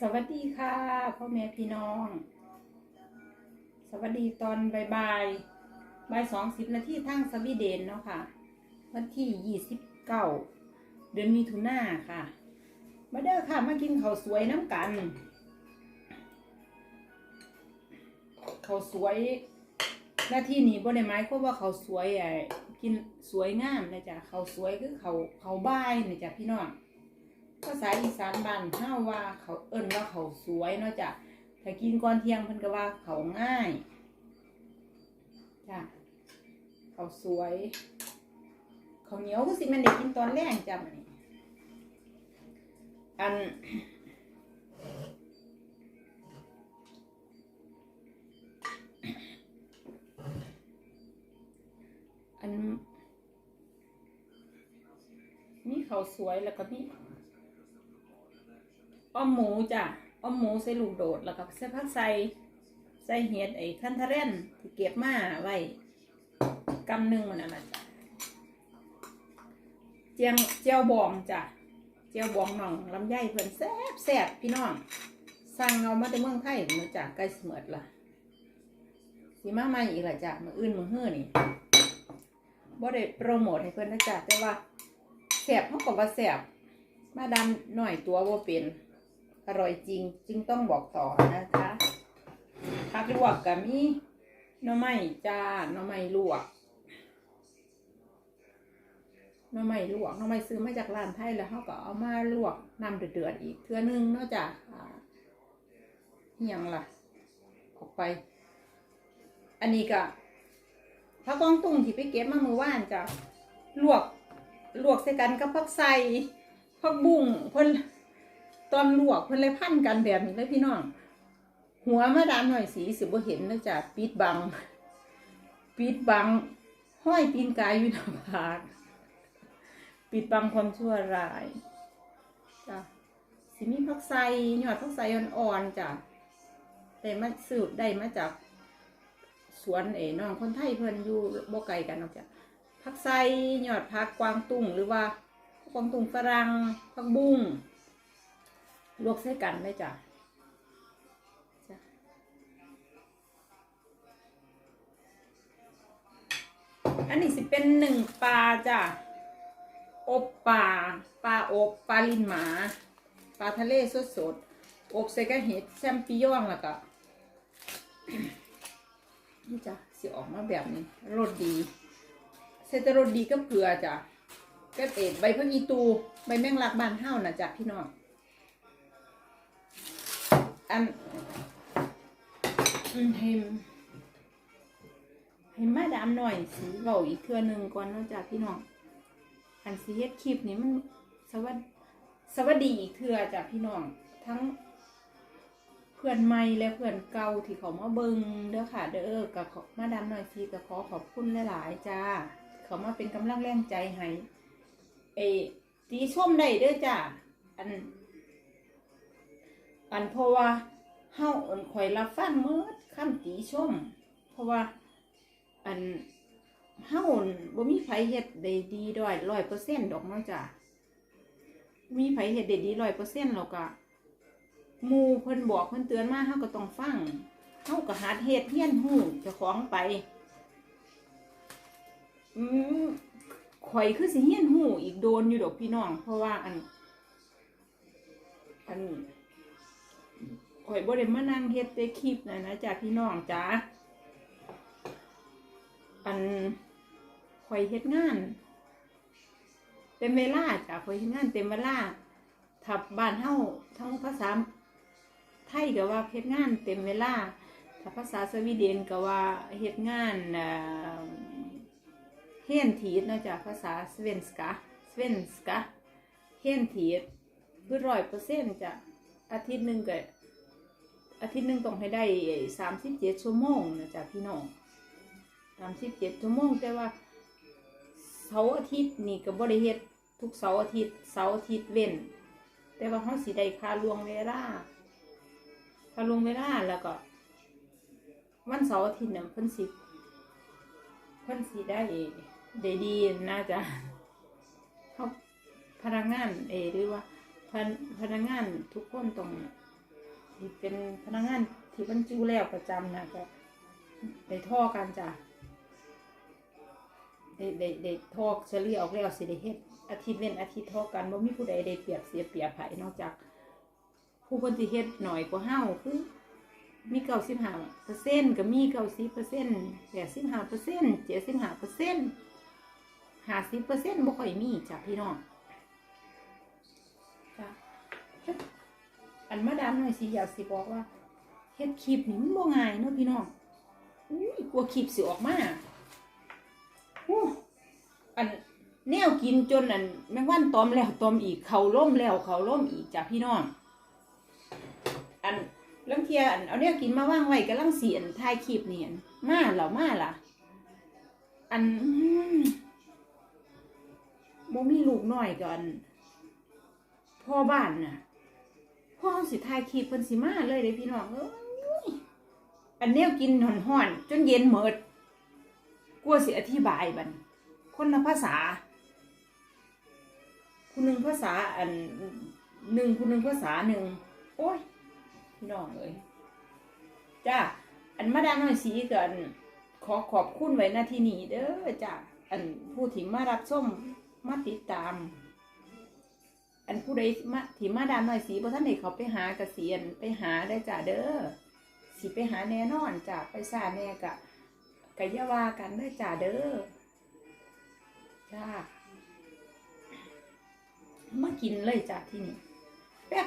สวัสดีค่ะพ่อแม่พี่น้อง สวัสดีตอนบ่ายบ่ายบ่ายสองสิบนาทีทั้งสวีเดนเนาะค่ะ วันที่ยี่สิบเก้าเดือนมิถุนาค่ะ มาเด้อค่ะมากินข้าวสวยน้ำกันข้าวสวยหน้าที่นี้บ่ได้หมายความว่าข้าวสวยไอ้กินสวยงามนะจ๊ะข้าวสวยคือข้าวข้าวบ่ายนะจ๊ะพี่น้อง ภาษาอีสานบ้านเฮาว่าเขาเอิ้นว่าเขาสวยเนาะจ้ะถ้ากินก่อนเที่ยงเพิ่นก็ว่าเขาง่ายจ้ะเขาสวย เขาเหนียวก็สิมันได้กินตอนแรกจ้ะมื้อนี้อันอันมีเขาสวยแล้วก็มี อ้อมหมูจ้ะอ้อมหมูใส่ลูกโดดแล้วก็ใส่ผักใส่ใส่เห็ดไอ้คันทะเรนที่เก็บมาไว้กำหนึ่งมันนั่นะจ้ะเจียงเจียวบองจ้ะเจียวบองหน่องลำไยเพิ่นแซ่บแซ่บพี่น้องสั่งเอามาแต่เมืองไทยมาจากใกล้เสมอละสีมาม่อีกละจ้ะมืออื่นมือฮื้อนี่บ่ได้โปรโมทให้เพิ่นนะจ้ะแต่ว่าแซ่บเขาก็ว่าแซ่บมาดามหน่อยตัวว่าเป็น อร่อยจริง จึงต้องบอกต่อนะคะผักลวกกับมีน่อไม้จ้าน่อไม้ลวกน่อไม้ลวกน่อไม้ซื้อมาจากร้านไทยแล้วเขาก็เอามาลวกน้ำเดือดๆอีกเทื่อนึงนอกจากอ่าเหียงล่ะ ออกไป อันนี้ก็ผักกองตุ้งที่ไปเก็บมาเมื่อวานจ้ะลวกลวกใส่กันกับผักใส่ผักบุ้งเพิ่น ตอนลวกเพิ่นเลยพันกันแบบนี้เลยพี่น้อง หัวมาดามหน่อยสีสิบ่เห็นนะจ๊ะปิดบัง ปิดบัง ห้อยตีนกายอยู่หน้าผากปิดบังความชั่วร้ายจ้ะสิมีผักใส่ยอดผักใส่อ่อนๆจ้ะแต่มาสืบได้มาจากสวนเอ๋น้องคนไทยเพิ่นอยู่บ่ไกลกันหรอกจ้ะผักไส้ยอดผักกวางตุ้งหรือว่า กวางตุ้งฝรั่งผักบุ้ง ลวกใส่กันเลยจ้ะอันนี้สิเป็นหนึ่งปลาจ้ะ อบปลา ปลาอบ ปลาลินหมา ปลาทะเลสดสดอบใส่กระเห็ดแชมปิญองแล้วก็นี่จ้ะสิออกมาแบบนี้รสดีเซตรสดีก็เกลือจ้ะก็เอ็ดใบพักอีตู ใบแมงลักบานเฮ้านะจ้ะพี่น้อง อันอืมให้ให้มาดามหน่อยสีเบาอีกเทื่อหนึ่งก่อนเนาะจ้ะพี่น้องอันสีเฮ็ดคลิปนี้มันสวัสดสวัสดีอีกเทื่อจ้ะพี่น้องทั้งเพื่อนใหม่และเพื่อนเก่าที่เขามาเบิงเด้อค่ะ เด้อกับมาดามหน่อยทีก็ขอขอบคุณหลายๆจ้าเขามาเป็นกำลังแรงใจให้เอตีชมได้เด้อจ้าอัน อันเพราะว่าเฮาเอิ้นข่อยรับฟังเมื่อคำตีชม เพราะว่า อันเฮาบ่มีไผเฮ็ดได้ดีด้อยร้อยเปอร์เซ็นต์ดอกเนาะจ้ามีไผเฮ็ดได้ดีร้อยเปอร์เซ็นต์แล้วก็หมู่เพิ่นบอกเพิ่นเตือนมาเฮาก็ต้องฟังเฮาก็หัดเฮ็ดเฮียนฮู้เจ้าของไป อืมข่อยคือสิเฮียนฮู้อีกโดนอยู่ดอกพี่น้อง เพราะว่าอัน อัน ข่อยบ่ได้มานั่งเฮ็ดแต่คลิปนะนะจ้ะพี่น้องจ้าอันข่อยเฮ็ดงาน เต็มเวลาจ้ะข่อยเฮ็ดงานเต็มเวลาถ้าบ้านเฮาทั้งภาษาไทยก็ว่าเฮ็ดงานเต็มเวลาถ้าภาษาสวีเดนก็ว่าเฮ็ดงานเฮียนทีดนาะจ้ะภาษาสเวนสกาสเวนสกาเฮียนทีดคือร้อยเปอร์เซ็นต์จ้ะอาทิตย์หนึ่งก็ อาทิตย์หนึ่งต้องให้ได้สามสิบเจ็ดชั่วโมงนะจ้ะพี่น้องสามสิบเจ็ดชั่วโมงแต่ว่าเสาร์อาทิตย์นี่ก็บริเฮ็ดทุกเสาร์อาทิตย์เสาร์อาทิตย์เว้น แต่ว่าเขาสิได้คาลวงเวลาคาลวงเวลาแล้วก็ วันเสาร์อาทิตย์เนี่ยเพิ่นสิเพิ่นสิได้ได้ดีน่าจะเขาพนักงานเอหรือว่าพนักงานทุกคนต้อง ที่เป็นพนักงานที่บรรจุแล้วประจำนะก็ได้ท่อกันจ้ะได้ได้ได้ท่อเฉลี่ยออกแล้วสิได้เฮ็ดอาทิตย์เว้นอาทิตย์ท่อกันบ่มีผู้ใดได้เปรียบเสียเปรียบไผนอกจาก ผู้คนที่เฮ็ดหน่อยกว่าเฮาคือมีเก้าสิบห้าเปอร์เซ็นต์ก็มีเก้าสิบเปอร์เซ็นต์แปดสิบห้าเปอร์เซ็นต์เจ็ดสิบห้าเปอร์เซ็นต์ห้าสิบเปอร์เซ็นต์บ่ค่อยมีจ้ะพี่น้องาดามหน่อยสิอยากสิบอกว่าเฮ็ดคลิปนี่มันบ่ง่ายเนาะพี่น้องอุ้ยกลัวคลิปสิออกมาอู้อันแนวกินจนอันแมงวันตอมแล้วตอมอีกเขาล่มแล้วเขาล่มอีกจ้ะพี่น้อง อันลังเทียอันเอาเนี่ยกินมาว่างไว้กำลังเสียนถ่ายคลิปเนี่ยมาเหรอมาล่ะ อันอบ่มีลูกน้อยก่อนพ่อบ้านน่ะ พ่อเขาสิถ่ายคลิปเพิ่นสิมาเลยเด้พี่น้องเอ้ยอันเนี้ยกินห่อนๆจนเย็นเหมิดกลัวสิอธิบายบัดนคนละภาษาคุณหนึ่งภาษาอันหนึ่งคุณหนึ่งภาษาหนึ่งโอ้ยพี่น้องเอ้ยจ้าอันมาดามน้อยสีกันขอขอบคุณไว้หน้าที่นี้เด้อจ้าอันผู้ที่มารับชมมาติดตาม อันผู้ใดมาถิ่มาดามน้อยสีบ่ท่านได้เขาไปหาเสียนไปหาได้จ้าเด้อสิไปหาแน่นอนจ้าไปซาแน่กะกะยาว่ากันได้จ้าเด้อจ้ามากินเลยจ้าที่นี่แป๊บ